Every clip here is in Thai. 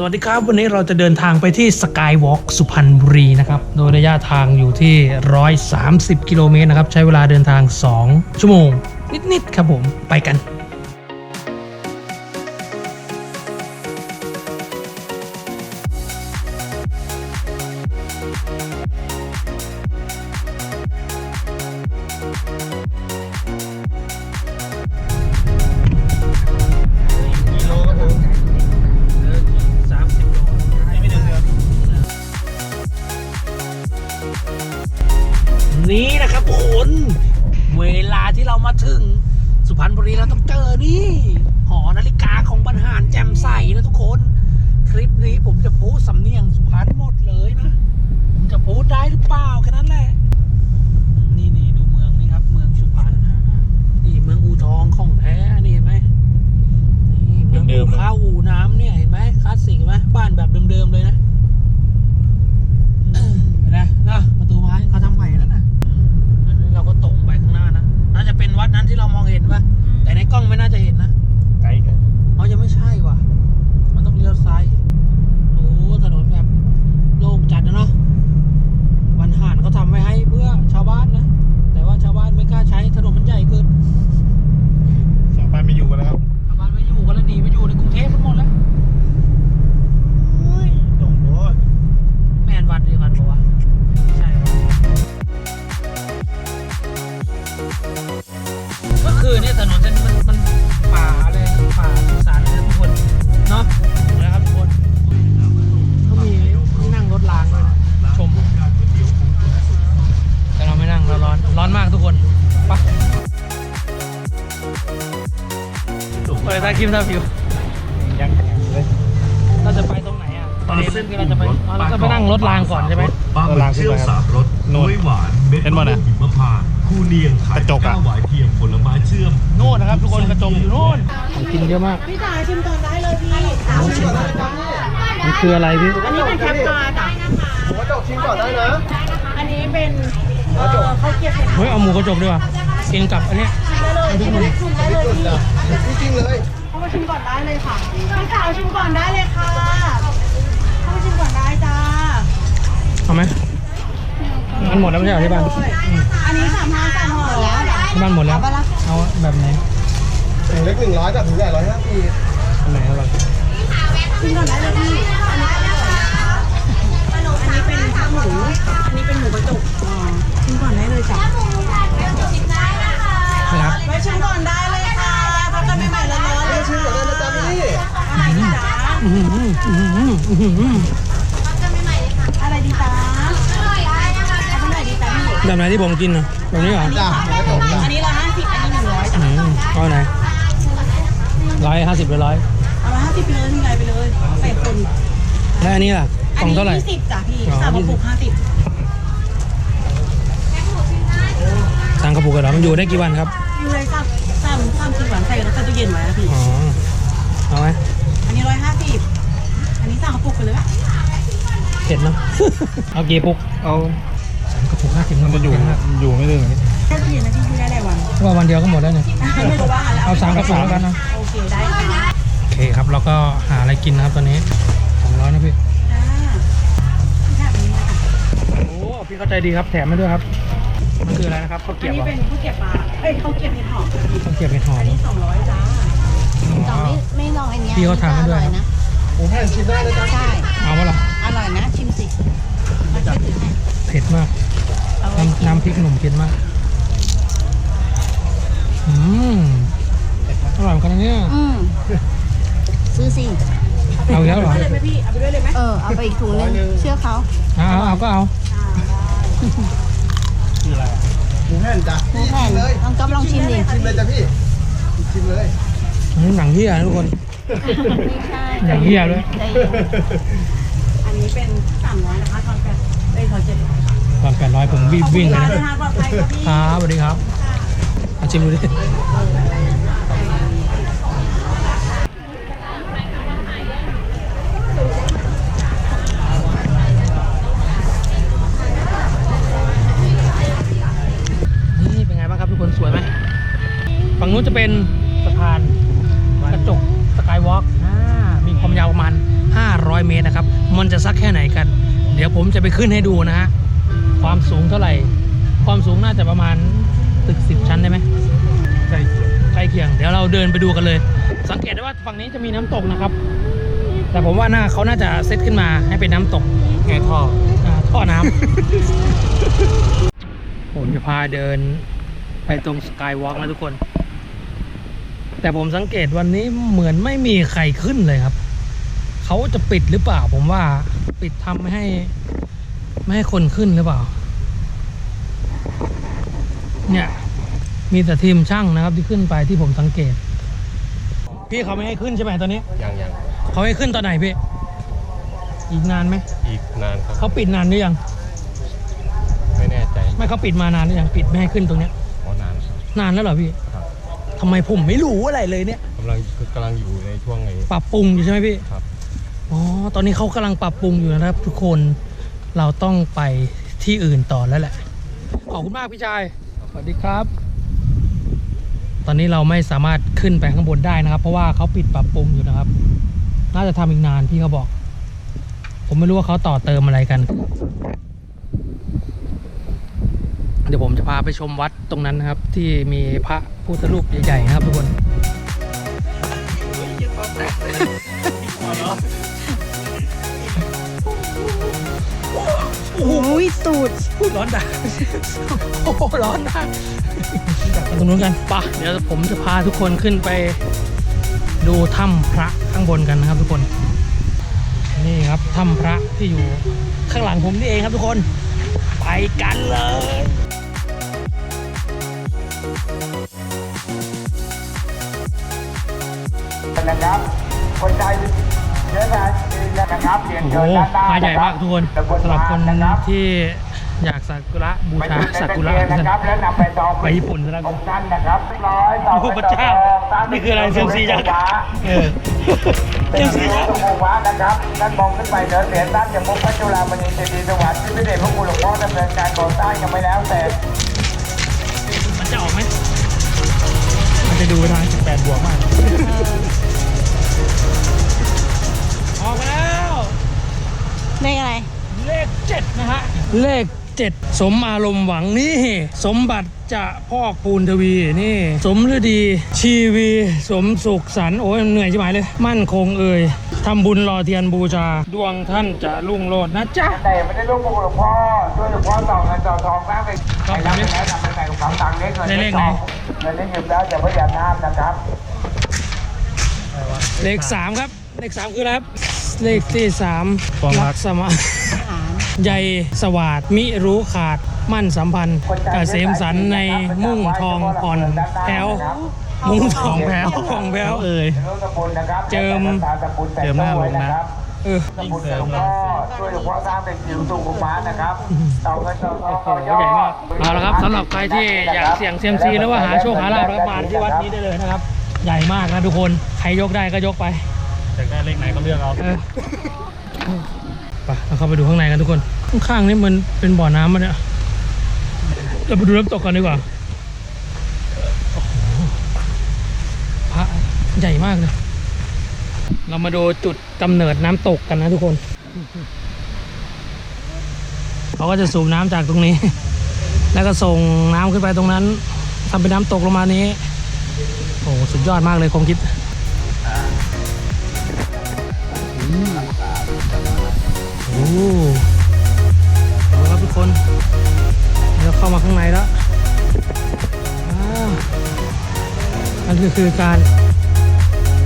สวัสดีครับ วันนี้เราจะเดินทางไปที่สกายวอล์กสุพรรณบุรีนะครับ โดยระยะทางอยู่ที่ 130 กิโลเมตรนะครับ ใช้เวลาเดินทาง 2 ชั่วโมง นิด ๆ ครับผมไปกัน ที่เรามาถึงสุพรรณบุรีเราต้องเจอนี่ หอนาฬิกาของบรรหารแจ่มใสนะทุกคน คลิปนี้ผมจะพูดสำเนียงสุพรรณหมดเลยนะ ผมจะพูดได้หรือเปล่าแค่นั้นแหละ นี่นี่ดูเมืองนี่ครับ เมืองสุพรรณนี่เมืองอูทองของแท้นี่เห็นไหมนี่เมืองอูข้าวอูน้ำเนี่ยเห็นไหมคลาสสิกเห็นไหมบ้านแบบเดิมๆเลยนะเห็นไหมนะประตูไม้เขาทำใหม่แล้วนะ จะเป็นวัดนั้นที่เรามองเห็นปะแต่ในกล้องไม่น่าจะเห็นนะไกลกันอ๋อยังไม่ใช่ว่ะ มันต้องเลี้ยวซ้าย โอ้ถนนแบบโล่งจัดนะเนาะ คือเนี่ยถนนเส้นนี้มันมันป่าเลยป่าสุสานเลยทุกคนเนาะนะครับทุกคนก็มีนั่งรถรางด้วยนะชม แต่เราไม่นั่งเราร้อนร้อนมากทุกคนไปเปิดตาคิมตาผิวยังเลยเราจะไปตรงไหนอะประเด็นคือเราจะไปเราจะไปนั่งรถรางก่อนใช่ไหมปลาหมึกเชี่ยวสามรสนู่นน้อยหวานเม็ดมะม่วน่ะงหิมพานต์คู่เนียงขายกระจกอะก้าวหวายเทียมผล เชื่อมโน่นนะครับ ทุกคนกระจงอยู่โน่นของกินเยอะมาก พี่จ๋าชิมก่อนได้เลยพี่สามชิมก่อนได้มันคืออะไรพี่ อันนี้เป็นแคปปลาจ้ะหัวจกชิมก่อนได้นะ อันนี้เป็นเอ่อข้าวเกรี๊ยวเผ็ดเฮ้ยเอาหมูกระจกด้วยว่ะกินกับอันเนี้ยได้เลยชิมได้ชิมได้เลยพี่จริงๆเลยเข้ามาชิมก่อนได้เลยค่ะพี่สาวชิมก่อนได้เลยค่ะเข้ามาชิมก่อนได้จ้าเอาไหมมันหมดแล้วไม่ใช่เหรอที่บ้าน อันนี้สามห้าสามห่อแล้วที่บ้านหมดแล้ว เอาแบบไหนถึงเล็กหนึ่งร้อยกับถึงใหญ่ร้อยห้าสิบอันไหนอร่อยชิมก่อนได้เลยพี่อันนี้อร่อยนะคะอันนี้เป็นผักหมูอันนี้เป็นหมูกระจกอ๋อชิมก่อนได้เลยจ้ะนะครับไว้ชิมก่อนได้เลยค่ะทำกันใหม่ๆร้อนๆเลยชิมก่อนได้นะจ๊ะพี่อะไรดีจ๊ะอื้อหืออื้อหืออื้อหืออะไรดีจ๊ะเอาเป็นไหนดีจ๊ะพี่แบบไหนที่ผมกินอะแบบนี้เหรอจ้าอันนี้ะอืมเอาไหนร้อยห้าสิบหรือร้อยเอาร้อยห้าสิบไปเลยทิ้งไรไปเลยแปดคนแล้วอันนี้ล่ะกอัล่องนี้เท่าไหร่ ยี่สิบจ้ะพี่อ๋อ สามกระปุกห้าสิบสั่งกระปุกกันเหรอมันอยู่ได้กี่วันครับ อยู่เลยจ้ะสามสามสิบวันใส่แล้วใส่ตู้เย็นไว้นะพี่ อ๋อ เอาไหมอันนี้ร้อยห้าสิบอันนี้สามกระปุกไปเลยเผ็ดเนาะ เอากี่ปุกเอาสามกระปุกห้าสิบมันจะอยู่อยู่ไม่ถึง แค่ตู้เย็นนะพี่อยู่ได้หลายวันว่าวันเดียวก็หมดแล้วเนี่ย ไม่รู้ว่าแล้วเอาสามกระปุกแล้วกันนะ โอเคได้ค่ะโอเคครับเราก็หาอะไรกินนะครับตอนนี้สองร้อยนะพี่จ้าแค่นี้นะคะโอ้ พี่เข้าใจดีครับ แถมมาด้วยครับ มันคืออะไรนะครับข้าวอัเกรี๊นยวนี้เหรอเป็นข้าวเกรี๊ยวปลาเอ้ยข้าวเกรี๊ยวเห็ดหอมค่ะพี่ข้าวเกรี๊ยวเห็ดหอมอันนี้สองร้อยจ้าอ๋อไม่ลองอันเนี้ยพี่เขาทำให้ด้วย อร่อยนะหมูแผ่นชิมได้นะจ๊ะใช่เอาวะล่ะอร่อยนะ ชิมสิเผ็ดมากเอาไว้น้ำน้ำพริกขนมเผ็ดมาก อืมอร่อยเหมือนกันนะเนี่ย อืมซื้อสิ เอาอีกแล้วเหรอเอาเลยไหมพี่ เอาไปด้วยเลยไหมเออ เอาไปอีกถุงนึง เชื่อเขาเอาเอาเอาก็เอา คืออะไรหมูแผ่นจ้ะหมูแผ่นเลยลองก๊อฟลองชิมดิ ชิมเลยจ้ะพี่ ชิมเลย อืมหนังเหี้ยนะทุกคน ไม่ใช่อย่างเหี้ยด้วยใจเย็นอันนี้เป็นสามร้อยนะคะทอนแปดเอ้ยทอนเจ็ดร้อยค่ะตอนแปดร้อยผมวิ่งวิ่งเลยขอบนะคุณค่ะเดินทางปลอดภัยครับพี่ ครับสวัสดีครับมา ชิมดูดินี่เป็นไงบ้างครับทุกคนสวยไหมฝั่งนู้นจะเป็นสะพานกระจกสกายวอล์กมีความยาวประมาณ 500 เมตรนะครับ มันจะสักแค่ไหนกัน เดี๋ยวผมจะไปขึ้นให้ดูนะฮะ ความสูงเท่าไหร่ ความสูงน่าจะประมาณตึก 10 ชั้นได้ไหม ใกล้เคียงใกล้เคียง เดี๋ยวเราเดินไปดูกันเลย สังเกตได้ว่าฝั่งนี้จะมีน้ำตกนะครับ แต่ผมว่าน่าเขาน่าจะเซตขึ้นมาให้เป็นน้ำตกไงท่ออ่าท่อน้ำผมจะพาเดินไปตรงสกายวอล์กนะทุกคน แต่ผมสังเกตวันนี้เหมือนไม่มีใครขึ้นเลยครับ เขาจะปิดหรือเปล่า ผมว่าปิดทำไม่ให้ ไม่ให้คนขึ้นหรือเปล่า เนี่ย มีแต่ทีมช่างนะครับที่ขึ้นไปที่ผมสังเกต พี่เขาไม่ให้ขึ้นใช่ไหมตอนนี้ ยังยังเขาให้ขึ้นตอนไหนพี่ อีกนานไหมอีกนานครับเขาปิดนานหรือยัง ไม่แน่ใจไม่เขาปิดมานานหรือยังปิดไม่ให้ขึ้นตรงเนี้ยเพราะนานครับ นานแล้วเหรอพี่ครับทำไมผมไม่รู้อะไรเลยเนี่ยกำลังคือกำลังอยู่ในช่วงไอ้ปรับปรุงอยู่ใช่ไหมพี่ครับอ๋อตอนนี้เขากำลังปรับปรุงอยู่นะครับ ทุกคนเราต้องไปที่อื่นต่อแล้วแหละขอบคุณมากพี่ชายสวัสดีครับ ตอนนี้เราไม่สามารถขึ้นไปข้างบนได้นะครับ เพราะว่าเขาปิดปรับปรุงอยู่นะครับ น่าจะทำอีกนานพี่เขาบอก ผมไม่รู้ว่าเขาต่อเติมอะไรกัน เดี๋ยวผมจะพาไปชมวัดตรงนั้นนะครับ ที่มีพระพุทธรูปใหญ่ๆนะครับทุกคนโอ้ยตู ดพูดร้อนด่าโอ้โหร้อนด่าไปตรงนู้นกันปะเดี๋ยวผมจะพาทุกคนขึ้นไปดูถ้ำพระข้างบนกันนะครับทุกคน นี่ครับถ้ำพระที่อยู่ข้างหลังผมนี่เองครับทุกคน ไปกันเลยนะครับคนไทยเชื้อสายจี นนะครับเรียนโอ้โหเชิญด้านหน้ามาใหญ่มากทุกคนตำบลสำหรับคนพานนะครับที่อยากสักการะบูไปชาดูในสักตะการะเกียงนะครับแล้วนำไปตองไปญี่ปุ่นซะแล้วของท่านนะครับร้อยต่อโอ้พระเจ้านี่คืออะไรเซียมซียักษ์เออเซียมซียักษ์ตุงวะนะครับท่านมองขึ้นไปเหนือเสียนด้านจะพบพระจุฬามณีเจดีย์สวัสดิ์ที่พระเดชพระคุณหลวงพ่อดำเนินการก่อสร้างยังไม่แล้วแต่มันจะออกไหมมันจะดูไปทาง18บวกมาก ออกมาแล้ว เลขอะไร เลขเจ็ดนะฮะ เลขเจ็ดสมอารมณ์หวังนี่ สมบัติจะพอกปูนทวีนี่ สมฤดี ชีวี สมสุขสันต์โอ้ยเหนื่อยใช่ไหมเลย มั่นคงเอ่ยทำบุญรอเทียนบูชา ดวงท่านจะรุ่งโรจน์นะจ๊ะ แต่ไม่ได้ร่วมกับหลวงพ่อช่วยหลวงพ่อต่อเงินต่อทองสร้างไปครับไปรับไปแล้วนำไปใส่กระเป๋าตังค์เล็กเงินได้เลเล็ขกไหนทองเงินเล็กหยิบแล้วอย่าพยายามน้ำนะครับ เลขสามครับ เลขสามคืออะไรครับ เลขที่สามฟองรักกสมาใยสวาดมิรู้ขาดมั่นสัมพันธ์เกษมสันต์ในมุ่งทองผ่อนแผ้วมุ่งทองแผ้วทองแผ้วเอ่ย เจิม เจิมหน้าลงนะ เออสมุนหลวงพ่อช่วยหลวงพ่อสร้างเป็นจิ๋วสู่กุมารนะครับต่อเงินต่อทองต่อยอใหญ่มากดเอาละครับสำหรับใครที่อยากเสี่ยงเซียมซีหรือว่าหาโชคหาลาภนะครับมาที่วัดนี้ได้เลยนะครับ ใหญ่มากนะทุกคน ใครยกได้ก็ยกไปอยาก ได้เลขไหนก็เลือกเอาเออไปเราเข้าไปดูข้างในกันทุกคน ข้างๆนี่มันเป็นบ่อน้ำมันเนี่ยเราไปดูน้ำตกกันดีกว่าโอ้โหพระใหญ่มากเลย เรามาดูจุดกำเนิดน้ำตกกันนะทุกคนเขาก็จะสูบน้ำจากตรงนี้ แล้วก็ส่งน้ำขึ้นไปตรงนั้นทำเป็นน้ำตกลงมานี้ โอ้โหสุดยอดมากเลยความคิด อ้โหเอาละครับทุกคนเราเข้ามาข้างในแล้วอ่านั่นคือคือการ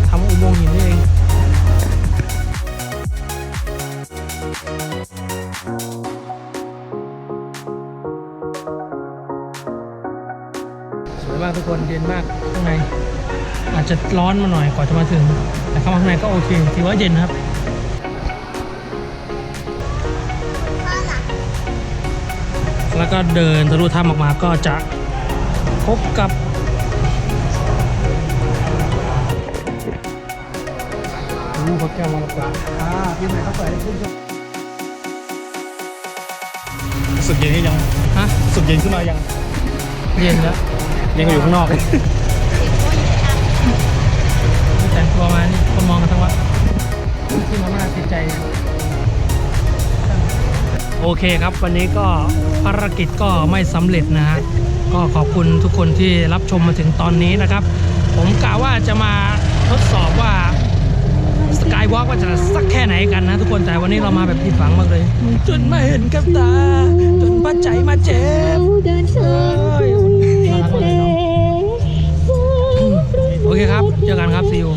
ทำอุโมงค์หินนี่เองสวยมากทุกคนเย็นมากข้างใน อาจจะร้อนมาหน่อยกว่าจะมาถึง แต่เข้ามาข้างในก็โอเคถือว่าเย็นครับ แล้วก็เดินทะลุถ้ำออกมาก็จะพบกับอู้พระแก้วมรกตอ่าที่ไหนเขาเปิดให้ขึ้นรู้สึกเย็นหรือยังฮะรู้สึกเย็นขึ้นมายังเย็นแล้วยังอยู่ข้างนอกเลยไม่แต่งตัวมานี่คนมองกันทั้งวัดที่มาม่าติดใจ โอเคครับวันนี้ก็ภารกิจก็ไม่สำเร็จนะฮะก็ขอบคุณทุกคนที่รับชมมาถึงตอนนี้นะครับ ผมกะว่าจะมาทดสอบว่าสกายวอล์กว่าจะสักแค่ไหนกันนะทุกคนแต่วันนี้เรามาแบบผิดหวังมากเลย จนมาเห็นกับตา จนปัจใจมาเจ็บโอเคครับ เจอกันครับซิว